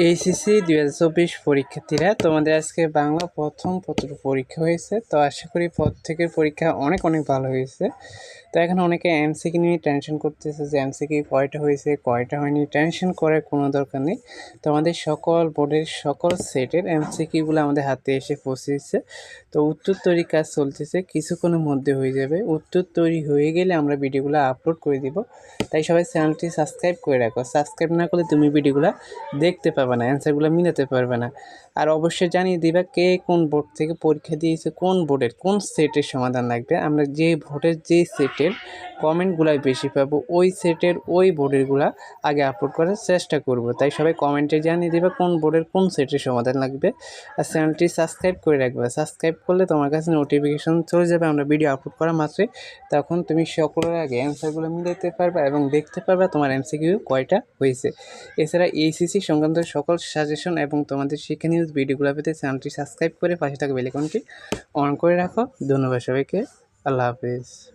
HSC দুই হাজার চব্বিশ পরীক্ষার্থীরা, তোমাদের আজকে বাংলা প্রথম পত্র পরীক্ষা হয়েছে, তো আশা করি প্রত্যেকের পরীক্ষা অনেক অনেক ভালো হয়েছে। তো এখন অনেকে এমসিকি নিয়ে টেনশন করতেছে যে এমসিকি কয়টা হয়েছে, কয়টা হয়নি টেনশন করার কোনো দরকার নেই। তো আমাদের সকল বোর্ডের সকল সেটের এমসিকিগুলো আমাদের হাতে এসে পৌঁছেছে। তো উত্তর তৈরি কাজ চলতেছে, কিছুক্ষণের মধ্যে হয়ে যাবে। উত্তর তৈরি হয়ে গেলে আমরা ভিডিওগুলো আপলোড করে দিব। তাই সবাই চ্যানেলটি সাবস্ক্রাইব করে রাখো। সাবস্ক্রাইব না করলে তুমি ভিডিওগুলো দেখতে পাবে। না অ্যান্সারগুলো মিলাতে পারবে না। আর অবশ্যই জানিয়ে দিবা কে কোন বোর্ড থেকে পরীক্ষা দিয়েছে, কোন বোর্ডের কোন সেটের সমাধান লাগবে। আমরা যে ভোটের যে সেটের কমেন্টগুলাই বেশি পাবো, ওই সেটের ওই বোর্ডেরগুলা আগে আপলোড করার চেষ্টা করব। তাই সবাই কমেন্টে জানিয়ে দেবে কোন বোর্ডের কোন সেটের সমাধান লাগবে। আর চ্যানেলটি সাবস্ক্রাইব করে রাখবে। সাবস্ক্রাইব করলে তোমার কাছে নোটিফিকেশন চলে যাবে, আমরা ভিডিও আপলোড করা মাত্রই। তখন তুমি সকলের আগে অ্যান্সারগুলো মিলাতে পারবে এবং দেখতে পারবে তোমার এমসিকিউ কয়টা হয়েছে। এছাড়া এইসিসি সংক্রান্ত সকল সাজেশন এবং তোমাদের শিক্ষা নিউজ ভিডিওগুলো পেতে চ্যানেলটি সাবস্ক্রাইব করে পাশে থাকা বেলিকনটি অন করে রাখো। ধন্যবাদ সবাইকে। আল্লাহ হাফিজ।